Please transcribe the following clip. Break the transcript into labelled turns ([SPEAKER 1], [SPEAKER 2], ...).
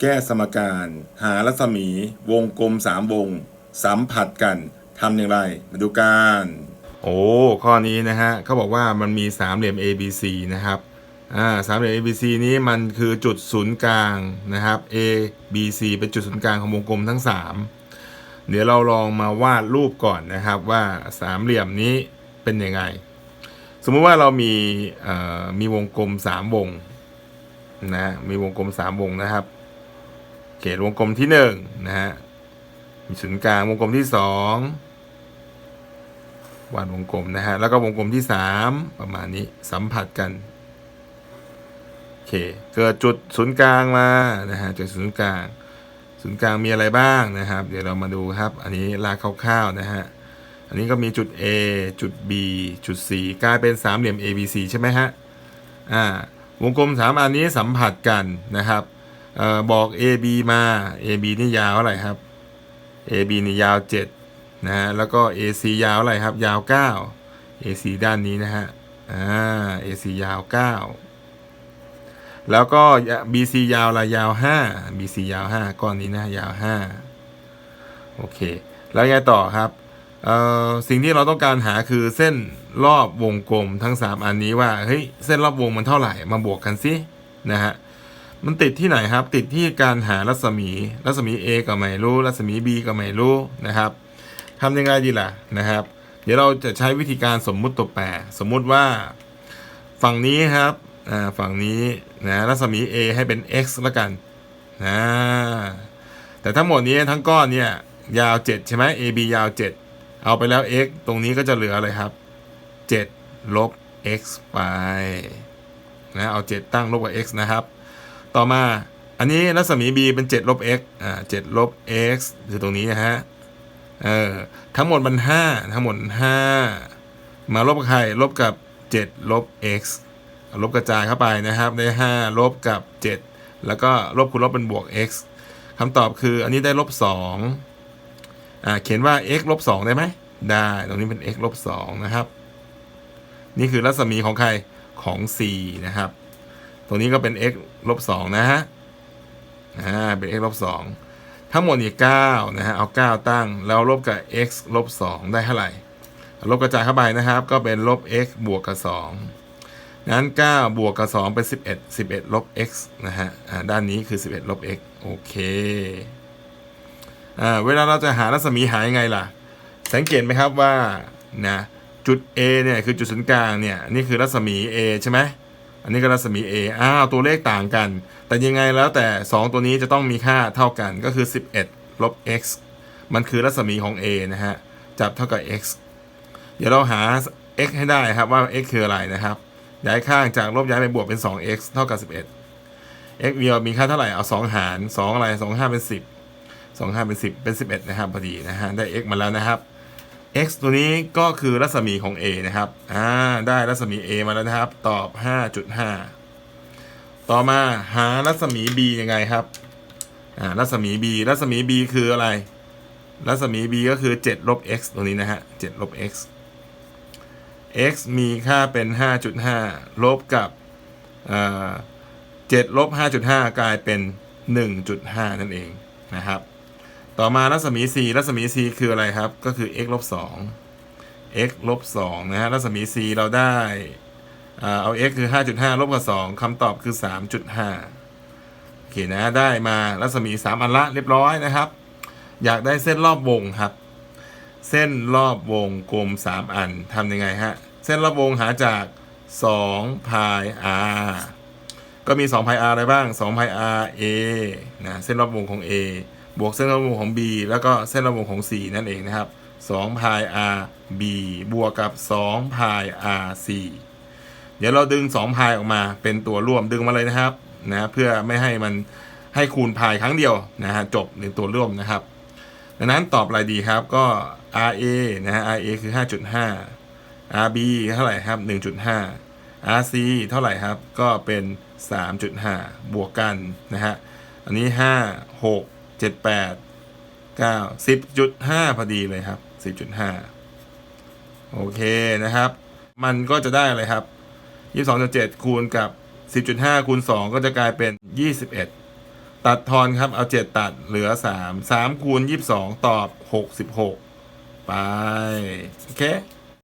[SPEAKER 1] แก้สมการ หารัศมี วงกลมสามวง สัมผัสกันทำอย่างไร มาดูกัน โอ้ ข้อนี้นะฮะเขาบอกว่ามันมีสามเหลี่ยม ABC นะครับอ่าสามเหลี่ยม ABC นี้มันคือจุดศูนย์กลางนะครับ A B C เป็นจุดศูนย์กลางของวงกลมทั้ง 3 เดี๋ยวเราลองมาวาดรูปก่อนนะครับว่าสามเหลี่ยมนี้เป็นยังไง สมมุติว่าเรามีมีวงกลม 3 วงนะมีวงกลม 3 วงนะครับ ขตวงกลมที่1นะฮะมีศูนย์กลางวงกลมที่2วาดวงกลมนะฮะแล้วก็วงกลมที่3ประมาณนี้สัมผัสกันโอเคเกิดจุดศูนย์กลางมานะฮะจุดศูนย์กลางศูนย์กลางมีอะไรบ้างนะครับ เดี๋ยวเรามาดูครับ อันนี้ลากคร่าวๆนะฮะอันนี้ก็มีจุด A จุด B จุด C กลายเป็นสามเหลี่ยม ABC ใช่ไหมฮะอ่าวงกลมสามอันนี้สัมผัสกันนะครับ บอก AB มา AB นี่ยาวเท่าไรครับ AB นี่ยาว 7 นะฮะ แล้วก็ AC ยาวเท่าไรครับ ยาว 9 AC ด้านนี้นะฮะ อ่า AC ยาว 9 แล้วก็ BC ยาวละยาว 5 BC ยาว 5 ก้อนนี้นะ ยาว 5 โอเค แล้วไงต่อครับเอ่อสิ่งที่เราต้องการหาคือเส้นรอบวงกลมทั้ง 3 อันนี้ว่า เฮ้ย เส้นรอบวงมันเท่าไหร่ มาบวกกันสินะฮะ มันติดที่ไหนครับ ติดที่การหารัศมี รัศมี A ก็ไม่รู้ รัศมี B ก็ไม่รู้นะครับทำยังไงดีล่ะนะครับ เดี๋ยวเราจะใช้วิธีการสมมุติตัวแปร สมมุติว่าฝั่งนี้ครับอ่าฝั่งนี้นะรัศมี A ให้เป็น x ล้วกันนะแต่ทั้งหมดนี้ทั้งก้อนเนี่ยยาว 7 ใช่ไหม AB ยาว 7 เอาไปแล้ว x ตรงนี้ก็จะเหลืออะไรครับ 7 ลบ x ไปนะเอา 7 ตั้งลบกับ x นะครับ ต่อมาอันนี้รัศมี b เป็น7ลบ x อ่า7ลบ x คือตรงนี้นะฮะเออทั้งหมดมัน 5 ทั้งหมด 5 มาลบกับใครลบกับ 7 ลบ x ลบกระจายเข้าไปนะครับ ได้ 5 ลบกับ 7 แล้วก็ลบคูณลบเป็นบวก x คำตอบคืออันนี้ได้ลบ2อ่าเขียนว่า x ลบ2ได้ไหม ได้ ตรงนี้เป็น x ลบ2นะครับ นี่คือรัศมีของใครของ c นะครับ ตรงนี้ก็เป็น x ลบ2นะฮะอ่าเป็น x ลบ2ทั้งหมดนี่9นะฮะเอา 9 ตั้ง แล้วลบกับ x ลบ2ได้เท่าไหร่ ลบกระจายเข้าไปนะครับ ก็เป็นลบ x บวกกับ2นั้น 9 บวกกับ 2 เป็น 11 11 ลบ x นะฮะอ่าด้านนี้คือ 11 ลบ x โอเคอ่าเวลาเราจะหารัศมีหายังไงล่ะ สังเกตไหมครับว่านะจุด A เนี่ยคือจุดศูนย์กลางเนี่ยนี่คือรัศมี A ใช่ไหม อันนี้ก็รัศมี A อ้าวตัวเลขต่างกัน แต่ยังไงแล้วแต่ 2 ตัวนี้จะต้องมีค่าเท่ากันก็คือ 11 ลบ x มันคือรัศมีของ A นะฮะ จับเท่ากับ x เดี๋ยวเราหา x ให้ได้ครับว่า x คืออะไรนะครับ ย้ายข้างจากลบย้ายไปบวกเป็น 2x เท่ากับ 11 x มียวมีค่าเท่าไหร่ เอา 2 หาร 2 อะไร 2 5 เป็น 10 2 5 เป็น 10 เป็น 11 นะครับพอดีนะฮะ ได้ x มาแล้วนะครับ x ตัวนี้ก็คือรัศมีของ a นะครับ อ่า ได้รัศมี a มาแล้วนะครับ ตอบ 5.5 ต่อมาหารัศมี b ยังไงครับ อ่า รัศมี b รัศมี b คืออะไร รัศมี b ก็คือ7ลบ x ตัวนี้นะฮะ7ลบ x x มีค่าเป็น 5.5 ลบกับอ่า7ลบ 5.5 กลายเป็น 1.5 นั่นเองนะครับ ต่อมารัศมี c รัศมี c คืออะไรครับ ก็คือ x ลบ2 x ลบ2นะฮะ รัศมี c เราได้เอา x คือ 5.5 ลบกับ 2คำตอบคือ 3.5 โอเคนะ ได้มารัศมี 3 อันละเรียบร้อยนะครับ อยากได้เส้นรอบวงครับ เส้นรอบวงกลม 3 อันทำยังไงฮะ เส้นรอบวงหาจาก2พาย r ก็มี2พาย r อะไรบ้าง2พาย r a นะ เส้นรอบวงของ a บวกเส้นรอบวงของ b แล้วก็เส้นรอบวงของ c นั่นเองนะครับ2พาย r b บวกกับ2พาย r c เดี๋ยวเราดึง2พายออกมาเป็นตัวร่วมดึงมาเลยนะครับนะเพื่อไม่ให้มันให้คูณพายครั้งเดียวนะฮะจบในตัวร่วมนะครับ ดังนั้นตอบอะไรดีครับก็ RA นะฮะ RA คือ 5.5 RB เท่าไหร่ครับ 1.5 RC เท่าไหร่ครับก็เป็น 3.5 บวกกันนะฮะอันนี้ 5 6 เจ็ดแปดเก้าสิบจุดห้าพอดีเลยครับสิบจุดห้าโอเคนะครับ มันก็จะได้เลยครับยี่สองจุดเจ็ดคูณกับสิบจุดห้าคูณสองก็จะกลายเป็นยี่สิบเอ็ดตัดทอนครับเอาเจ็ดตัดเหลือสามสามคูณยี่สิบสองตอบหกสิบหกไป โอเค